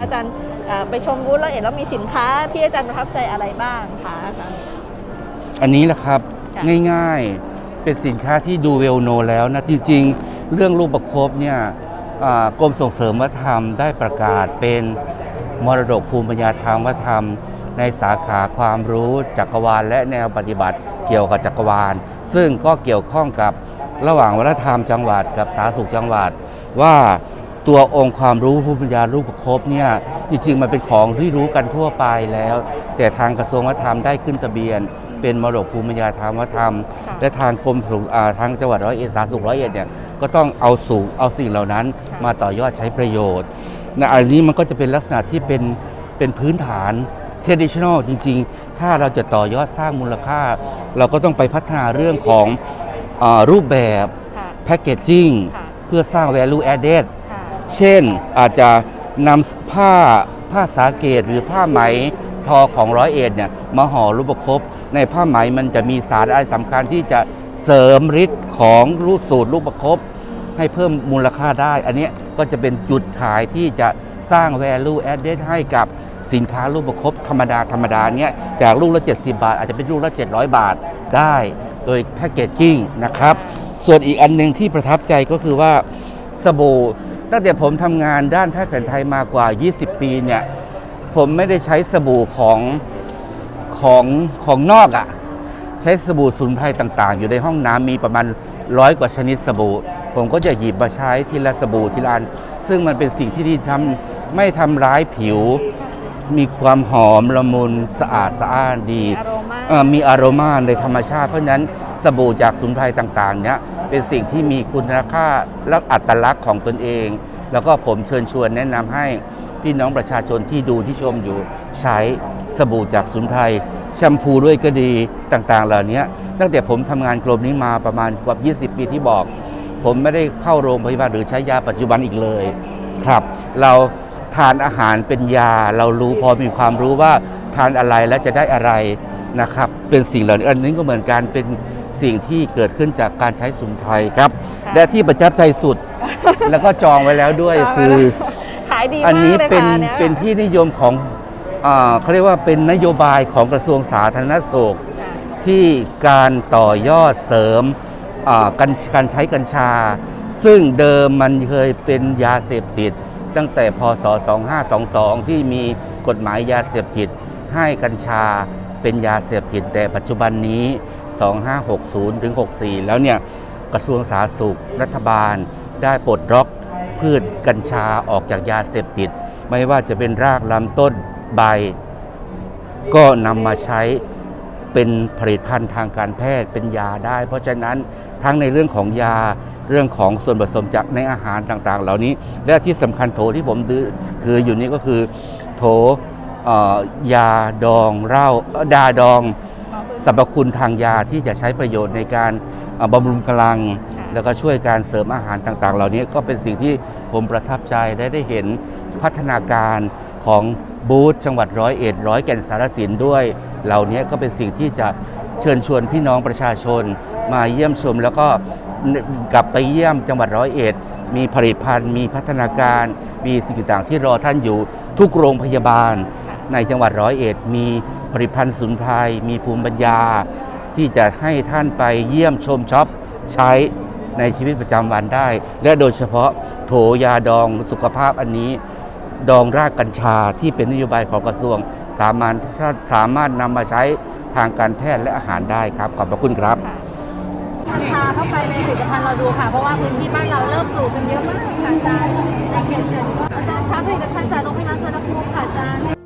อาจารย์เอ่อไปชมบูธแล้วเห็นแล้วมีสินค้าที่อาจารย์ประทับใจอะไรบ้างคะอาจารย์ อันนี้แหละครับจ้ะ ง่ายๆเป็นสินค้าที่ดูเวลโนแล้วนะ จริงๆ เรื่องรูปประคบเนี่ยอ่ากรมส่งเสริมวัฒนธรรมได้ประกาศเป็นมรดกภูมิปัญญาทางวัฒนธรรม ในสาขาความรู้จักรวาล และแนวปฏิบัติเกี่ยวกับจักรวาล ซึ่งก็เกี่ยวข้องกับระหว่างวัฒนธรรมจังหวัดกับสาธารณสุขจังหวัด ว่า ตัวองค์ความรู้ภูมิปัญญารูปประคบเนี่ยจริงๆมันเป็นของที่รู้กันทั่วไปแล้ว แต่ทางกระทรวงวัฒนธรรมได้ขึ้นทะเบียน เป็นมรดกภูมิปัญญาทางวัฒนธรรมค่ะและทางกรมสุขอ่าทางจังหวัดร้อยเอ็ดสาธารณสุขร้อยเอ็ดเนี่ยก็ต้องเอาสู่เอาสิ่งเหล่านั้นค่ะมาต่อยอดใช้ประโยชน์นะอันนี้มันก็จะเป็นลักษณะที่เป็นเป็นพื้นฐาน traditional จริง ๆ ถ้าเราจะต่อยอดสร้างมูลค่า เราก็ต้องไปพัฒนาเรื่องของอารูปแบบค่ะแพ c เกจจิ้งค่ะเพื่อสร้าง value added ค่ะ เช่นอาจจะนำผ้าผ้าสาเกตหรือผ้าไหมทอของร้อยเอ็ดเนี่ยมาห่อรูปประคบในผ้าไหมมันจะมีสารอะไรสำคัญที่จะเสริมฤทธิ์ของรูปสูตรรูปประคบให้เพิ่มมูลค่าได้ อันนี้ก็จะเป็นจุดขายที่จะสร้าง value added ให้กับสินค้ารูปประคบธรรมดาธรรมดาเนี้ยจากลูกละ 70 บาท อาจจะเป็นลูกละ 700 บาทได้ โดยแพ c เกจจิ้งนะครับ ส่วนอีกอันหนึ่งที่ประทับใจก็คือว่าสบู่ ตั้งแต่ผมทำงานด้านแพทย์แผนไทยมากว่า 20 ปีเนี่ย ผมไม่ได้ใช้สบู่ของของของนอกอะ่ะ ใช้สบู่สมุนไพรต่างๆ อยู่ในห้องน้ำมีประมาณร้อยกว่าชนิดสบู่ ผมก็จะหยิบมาใช้ทีละสบู่ทีละอัน ซึ่งมันเป็นสิ่งที่ดีทำไม่ทำร้ายผิว มีความหอมละมุนสะอาดสะอ้านดี อาร มีอารมาในธรรมชาติ เพราะฉะนั้นสบู่จากสมุนไพรต่างๆเนี้ยเป็นสิ่งที่มีคุณค่าและอัตลักษณ์ของตนเอง แล้วก็ผมเชิญชวนแนะนำให้พี่น้องประชาชนที่ดูที่ชมอยู่ใช้สบู่จากสมุนไพรแชมพูด้วยก็ดีต่างๆ เหล่านี้ตั้งแต่ผมทำงานกรมนี้มาประมาณกว่า 20 ปีที่บอก ผมไม่ได้เข้าโรงพยาบาลหรือใช้ยาปัจจุบันอีกเลยครับ เราทานอาหารเป็นยา เรารู้พอมีความรู้ว่าทานอะไรแล้วจะได้อะไร นะครับ เป็นสิ่งเหล่านี้อันนี้ก็เหมือนกันเป็นสิ่งที่เกิดขึ้นจากการใช้สมุนไพรครับค่ะและที่ประทับใจสุด แล้วก็จองไว้แล้วด้วยจองไว้คือ ขายดีอันมากนี้เลยเป็นค่ะอัยเป็นที่นิยมของอาเขาเรียกว่าเป็นนโยบายของกระทรวงสาธารณสุข ค่ะ ที่การต่อยอดเสริมอ่าการการใช้กัญชา ซึ่งเดิมมันเคยเป็นยาเสพติด ตั้งแต่พศ 2522 ที่มีกฎหมายยาเสพติด ให้กัญชา เป็นยาเสพติดแต่ปัจจุบันนี้ 2560ถึง64 แล้วเนี่ยกระทรวงสาธารณสุขรัฐบาล ได้ปลดล็อกพืชกัญชาออกจากยาเสพติด ไม่ว่าจะเป็นรากลำต้นใบ ก็นำมาใช้เป็นผลิตภัณฑ์ทางการแพทย์เป็นยาได้ เพราะฉะนั้นทั้งในเรื่องของยาเรื่องของส่วนผสมจากในอาหารต่างๆ เหล่านี้ และที่สำคัญโถที่ผมถืออยู่นี้ก็คือโถ ยาดองเหล้าเอ่อดาดองสรรพคุณทางยาที่จะใช้ประโยชน์ในการเอ่อบำรุงกำลัง แล้วก็ช่วยการเสริมอาหารต่างๆ เหล่านี้ก็เป็นสิ่งที่ผมประทับใจได้ได้เห็นพัฒนาการของบูธจังหวัดร้อยเอ็ดร้อยแก่นสารสินด้วย เหล่านี้ก็เป็นสิ่งที่จะเชิญชวนพี่น้องประชาชน มาเยี่ยมชมแล้วก็กลับไปเยี่ยมจังหวัดร้อยเอ็ด มีผลิตภัณฑ์ มีพัฒนาการ มีสิ่งต่างๆที่รอท่านอยู่ทุกโรงพยาบาล ในจังหวัดร้อยเอ็ดมีผลิตภัณฑ์สุนไพรมีภูมิปัญญา ที่จะให้ท่านไปเยี่ยมชมช็อปใช้ในชีวิตประจำวันได้ และโดยเฉพาะโถยาดองสุขภาพอันนี้ ดองรากกัญชาที่เป็นนโยบายของกระทรวง สามารถสามารถนำมาใช้ทางการแพทย์และอาหารได้ครับ ขอบพระคุณครับ กัญชาเข้าไปในผลิตภัณฑ์เราดูค่ะ เพราะว่าพื้นที่บ้านเราเริ่มปลูกกันเยอะมากค่ะอาจารย์ในเขตเจ็ดก็อาจารย์คะผลิตภัณฑ์จากโรงพยาบาลสวนภูมิค่ะอาจารย์